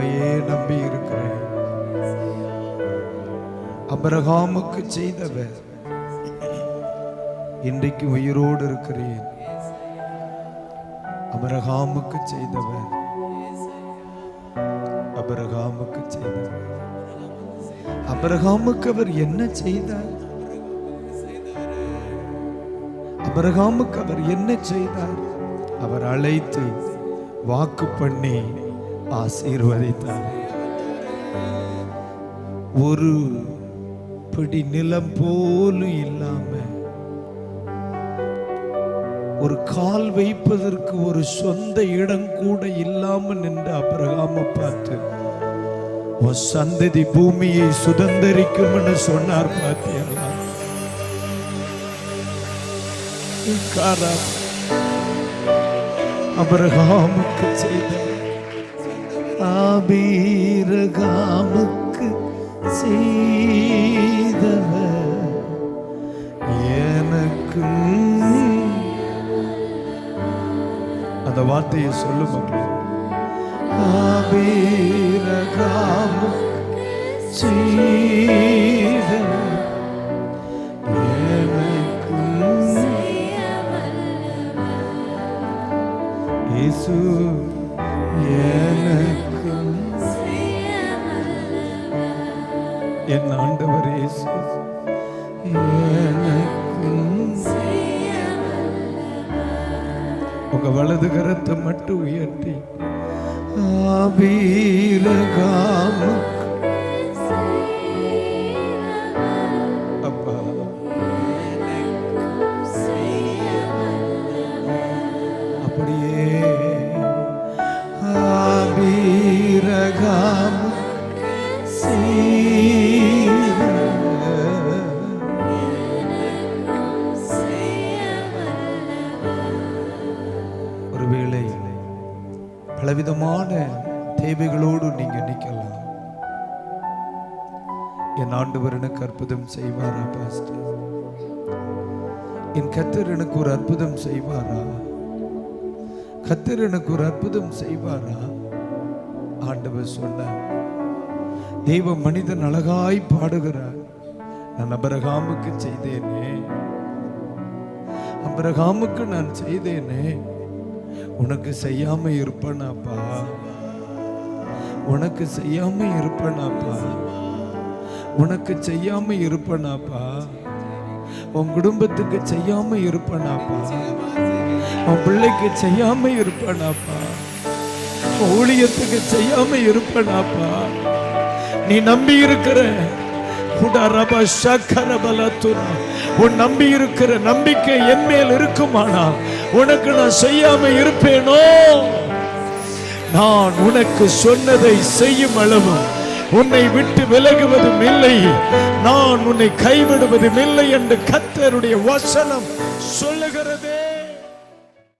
உண்மையே நம்பி இருக்கிறேன். அபரகாமுக்கு செய்தவர் இன்றைக்கு உயிரோடு இருக்கிறேன். அபரகாமுக்கு செய்தவர் அபரகாமுக்கு செய்தவர். அபரகாமுக்கு அவர் என்ன செய்தார்? அபரகாமுக்கு அவர் என்ன செய்தார்? அவர் அழைத்து வாக்கு பண்ணி ஆசீர்வதித்தார். ஒரு பிடி நிலம் போலும் இல்லாம ஒரு கால் வைப்பதற்கு ஒரு சொந்த இடம் கூட இல்லாம நின்று அபிரகாம பார்த்து உன் சந்ததி பூமியை சுதந்தரிக்கும் சொன்னார் பாத்தியா காரா அபிரகாமுக்கு செய்த ஆபீரகாமுக்கு செய்தவர். எனக்கு அந்த வார்த்தையை சொல்லு மக்களே ஆபீரகாமுக்கு செய்தவர். எனக்கு இயேசு என் ஆண்டவர் இயேசு. உங்க வலது கரத்தை மட்டும் உயர்த்தி. ஆபீரகாமு பலவிதமான தேவைகளோடு நீங்க நிக்கலாம் என் ஆண்டவர் எனக்கு அற்புதம் செய்வாரா பாஸ்டர்? என் கத்தர் எனக்கு ஒரு அற்புதம் செய்வாரா? கத்தர் எனக்கு ஒரு அற்புதம் செய்வாரா? ஆண்டவர் சொன்னார் தெய்வ மனிதன் அழகாய் பாடுகிறார். நான் அபரகாமுக்கு செய்தேனே. அபரகாமுக்கு நான் செய்தேனே. உனக்கு செய்யாம இருப்பனாப்பா. உனக்கு செய்யாம இருப்பனாப்பா. உனக்கு செய்யாம இருப்பனாப்பா. உன் குடும்பத்துக்கு செய்யாம இருப்பனாப்பா. உன் பிள்ளைக்கு செய்யாம இருப்பனாப்பா. உன் ஊழியத்துக்கு செய்யாம இருப்பனாப்பா. நீ நம்பி இருக்கிற உன் நம்பி இருக்கிற நம்பிக்கை என் மேல் இருக்குமானால் உனக்கு நான் செய்யாம இருப்பேனோ? நான் உனக்கு சொன்னதை செய்யும் அளவு. உன்னை விட்டு விலகுவதும் இல்லை. நான் உன்னை கைவிடுவதும் இல்லை என்று கத்தருடைய வசனம் சொல்லுகிறதே.